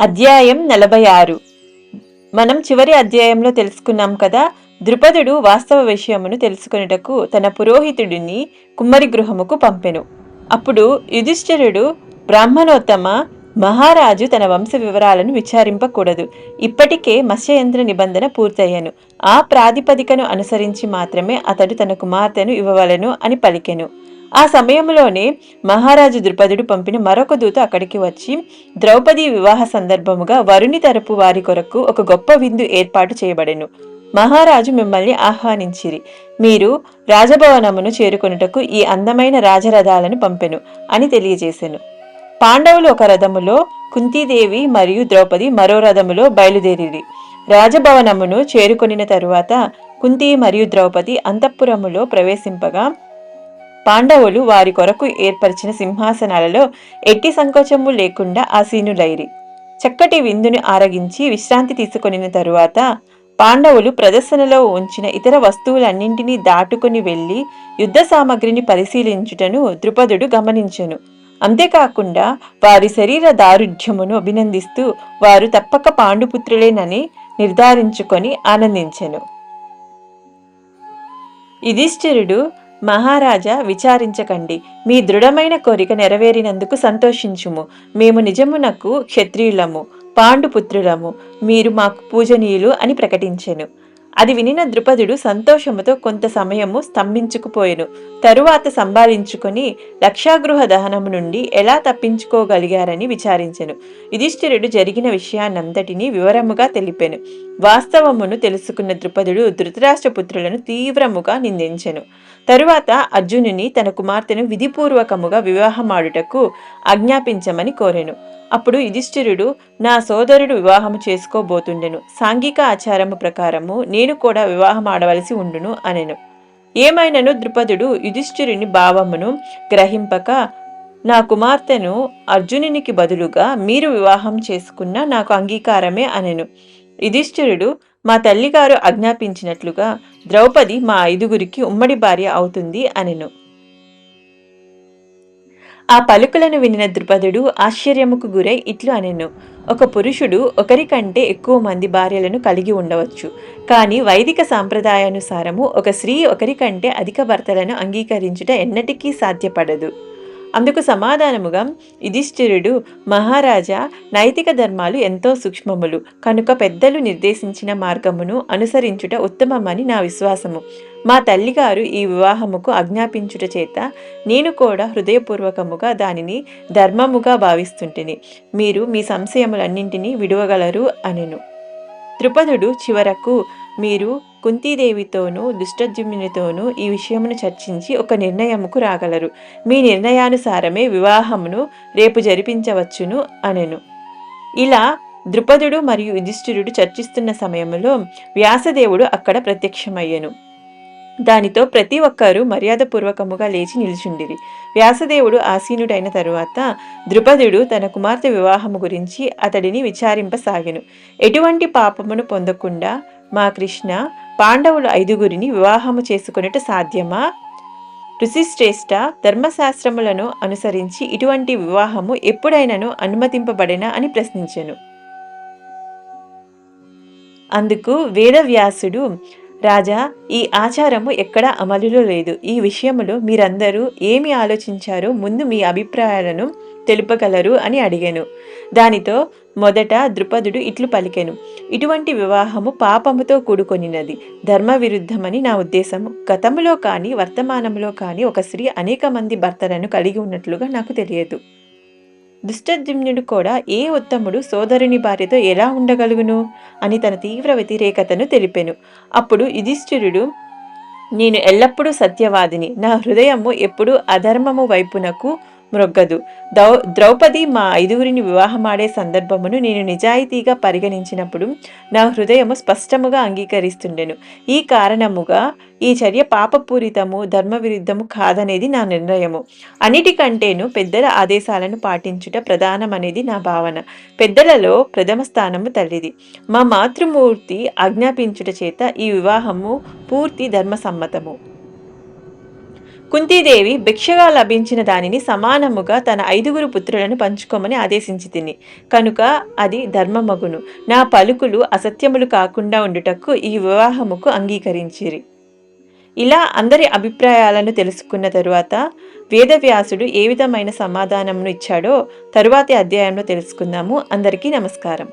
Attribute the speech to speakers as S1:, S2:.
S1: అధ్యాయం నలభై ఆరు మనం చివరి అధ్యాయంలో తెలుసుకున్నాం కదా ద్రుపదుడు వాస్తవ విషయమును తెలుసుకొనుటకు తన పురోహితుడిని కుమ్మరి గృహముకు పంపెను. అప్పుడు యుధిష్ఠిరుడు బ్రాహ్మణోత్తమ మహారాజు తన వంశ వివరాలను విచారింపకూడదు. ఇప్పటికే మత్స్యయంత్ర నిబంధన పూర్తయ్యను. ఆ ప్రాతిపదికను అనుసరించి మాత్రమే అతడు తన కుమార్తెను ఇవ్వవలను అని పలికెను. ఆ సమయంలోనే మహారాజు ద్రుపదుడు పంపిన మరొక దూత అక్కడికి వచ్చి ద్రౌపది వివాహ సందర్భముగా వరుణి తరపు వారి కొరకు ఒక గొప్ప విందు ఏర్పాటు చేయబడెను. మహారాజు మిమ్మల్ని ఆహ్వానించిరి. మీరు రాజభవనమును చేరుకొనుటకు ఈ అందమైన రాజరథాలను పంపెను అని తెలియజేశాను పాండవులు ఒక రథములో కుంతీదేవి మరియు ద్రౌపది మరో రథములో బయలుదేరిరి. రాజభవనమును చేరుకొనిన తరువాత కుంతి మరియు ద్రౌపది అంతఃపురములో ప్రవేశింపగా పాండవులు వారి కొరకు ఏర్పరిచిన సింహాసనాలలో ఎట్టి సంకోచము లేకుండా ఆసీనులైరి. చక్కటి విందుని ఆరగించి విశ్రాంతి తీసుకొనిన తరువాత పాండవులు ప్రదర్శనలో ఉంచిన ఇతర వస్తువులన్నింటినీ దాటుకుని వెళ్ళి యుద్ధ సామగ్రిని పరిశీలించుటను ద్రుపదుడు గమనించెను. అంతేకాకుండా వారి శరీర దారుఢ్యమును అభినందిస్తూ వారు తప్పక పాండుపుత్రులేనని నిర్ధారించుకొని ఆనందించెను. యుధిష్ఠిరుడు మహారాజా విచారించకండి. మీ దృఢమైన కోరిక నెరవేరినందుకు సంతోషించుము. మేము నిజమునకు క్షత్రియులము పాండుపుత్రులము. మీరు మాకు పూజనీయులు అని ప్రకటించెను. అది వినిన ద్రుపదుడు సంతోషముతో కొంత సమయము స్తంభించుకుపోయెను. తరువాత సంభాళించుకొని లక్షాగృహ దహనము నుండి ఎలా తప్పించుకోగలిగారని విచారించెను. యుధిష్ఠిరుడు జరిగిన విషయాన్నంతటినీ వివరముగా తెలిపెను. వాస్తవమును తెలుసుకున్న ద్రుపదుడు ధృతరాష్ట్రపుత్రులను తీవ్రముగా నిందించెను. తరువాత అర్జునుని తన కుమార్తెను విధిపూర్వకముగా వివాహమాడుటకు ఆజ్ఞాపించమని కోరెను. అప్పుడు యుధిష్ఠిరుడు నా సోదరుడు వివాహము చేసుకోబోతుండెను. సాంఘిక ఆచారము ప్రకారము నేను కూడా వివాహం ఆడవలసి ఉండును అనెను. ఏమైనను ద్రుపదుడు యుధిష్ఠిరుని భావమును గ్రహింపక నా కుమార్తెను అర్జునునికి బదులుగా మీరు వివాహం చేసుకున్న నాకు అంగీకారమే అనెను. యుధిష్ఠిరుడు మా తల్లిగారు ఆజ్ఞాపించినట్లుగా ద్రౌపది మా ఐదుగురికి ఉమ్మడి భార్య అవుతుంది అనెను. ఆ పలుకులను వినిన ద్రుపదుడు ఆశ్చర్యముకు గురై ఇట్లు అనెను. ఒక పురుషుడు ఒకరికంటే ఎక్కువ మంది భార్యలను కలిగి ఉండవచ్చు. కానీ వైదిక సాంప్రదాయానుసారము ఒక స్త్రీ ఒకరికంటే అధిక భర్తలను అంగీకరించుట ఎన్నటికీ సాధ్యపడదు. అందుకు సమాధానముగా యుధిష్ఠిరుడు మహారాజా నైతిక ధర్మాలు ఎంతో సూక్ష్మములు కనుక పెద్దలు నిర్దేశించిన మార్గమును అనుసరించుట ఉత్తమమని నా విశ్వాసము. మా తల్లిగారు ఈ వివాహముకు ఆజ్ఞాపించుట చేత నేను కూడా హృదయపూర్వకముగా దానిని ధర్మముగా భావిస్తుంటిని. మీరు మీ సంశయములన్నింటినీ విడువగలరు అనెను. త్రిపదుడు చివరకు మీరు కుంతీదేవితోనూ దుష్టజుమ్నునితోనూ ఈ విషయమును చర్చించి ఒక నిర్ణయముకు రాగలరు. మీ నిర్ణయానుసారమే వివాహమును రేపు జరిపించవచ్చును అనెను. ఇలా ద్రుపదుడు మరియు యుధిష్ఠిరుడు చర్చిస్తున్న సమయంలో వ్యాసదేవుడు అక్కడ ప్రత్యక్షమయ్యెను. దానితో ప్రతి ఒక్కరూ మర్యాదపూర్వకముగా లేచి నిల్చుండిరి. వ్యాసదేవుడు ఆసీనుడైన తరువాత ద్రుపదుడు తన కుమార్తె వివాహము గురించి అతడిని విచారింపసాగెను. ఎటువంటి పాపమును పొందకుండా మా కృష్ణ పాండవులు ఐదుగురిని వివాహము చేసుకునేట సాధ్యమా? ఋషిశ్రేష్ట ధర్మశాస్త్రములను అనుసరించి ఇటువంటి వివాహము ఎప్పుడైనను అనుమతింపబడినా అని ప్రశ్నించెను. అందుకు వేదవ్యాసుడు రాజా ఈ ఆచారము ఎక్కడా అమలులో లేదు. ఈ విషయములో మీరందరూ ఏమి ఆలోచించారో ముందు మీ అభిప్రాయాలను తెలుపగలరు అని అడిగాను. దానితో మొదట ద్రుపదుడు ఇట్లు పలికెను. ఇటువంటి వివాహము పాపముతో కూడుకొనినది. ధర్మ విరుద్ధమని నా ఉద్దేశము. గతంలో కానీ వర్తమానంలో కానీ ఒక స్త్రీ అనేక మంది భర్తలను కలిగి ఉన్నట్లుగా నాకు తెలియదు. దుష్టజిమ్నుడు కూడా ఏ ఉత్తముడు సోదరుని భార్యతో ఎలా ఉండగలుగును? అని తన తీవ్ర వ్యతిరేకతను తెలిపెను. అప్పుడు యుధిష్ఠిరుడు నేను ఎల్లప్పుడూ సత్యవాదిని. నా హృదయము ఎప్పుడూ అధర్మము వైపునకు మ్రొగ్గదు. దౌ ద్రౌపది మా ఐదుగురిని వివాహమాడే సందర్భమును నేను నిజాయితీగా పరిగణించినప్పుడు నా హృదయము స్పష్టముగా అంగీకరిస్తుండెను. ఈ కారణముగా ఈ చర్య పాపపూరితము ధర్మవిరుద్ధము కాదనేది నా నిర్ణయము. అన్నిటికంటేను పెద్దల ఆదేశాలను పాటించుట ప్రధానమనేది నా భావన. పెద్దలలో ప్రథమ స్థానము తల్లిది. మా మాతృమూర్తి ఆజ్ఞాపించుట చేత ఈ వివాహము పూర్తి ధర్మసమ్మతము. కుంతీదేవి భిక్షగా లభించిన దానిని సమానముగా తన ఐదుగురు పుత్రులను పంచుకోమని ఆదేశించి తిని కనుక అది ధర్మమగును. నా పలుకులు అసత్యములు కాకుండా ఉండుటకు ఈ వివాహముకు అంగీకరించిరి. ఇలా అందరి అభిప్రాయాలను తెలుసుకున్న తరువాత వేదవ్యాసుడు ఏ విధమైన సమాధానమును ఇచ్చాడో తరువాతి అధ్యాయంలో తెలుసుకుందాము. అందరికీ నమస్కారం.